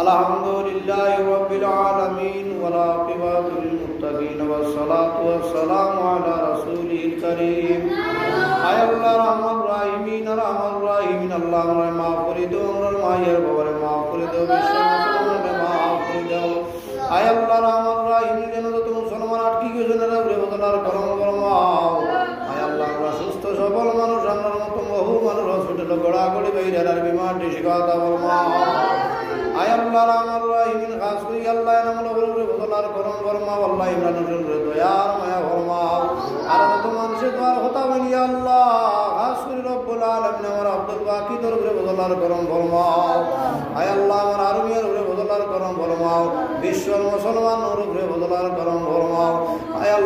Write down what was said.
الحمد لله رب العالمين والعاقبة للمتقين والصلاة والسلام على رسوله الكريم আয় আল্লাহ রহমান রাহিমিন রহমান রাহিমিন আল্লাহ আমরা মাফ করে দাও আমরা মায়ের বাবারে মাফ করে দাও বিশ্ব মুসলমানকে মাফ করে দাও আয় আল্লাহ না রে বদলার করম করমাও আয় আল্লাহ, আমরা সুস্থ, সবল মানুষ, আমরা মতো বহু মানুষ হসপিটালে গড়া গড়ি বাইরে আর বিমার শিখাতা ফরমাও আয় আল্লাহ রহমান রাহিমিন, খাস করি, আল্লাহ নাম লবরে বদলার করম করমাও আল্লাহ ইমরান দয়ার মায়া ফরমাও। আর কত মানুষের তো আর হতা বলি, আল্লাহ, খাস করে রব্বুল আলামিন, আমার আব্দুল বাকি উপরে বদলার করম ফরমাও। আয় আল্লাহ, আমার উপরে বদলার মুসলমান উপরে বদলার করম ফরমাও।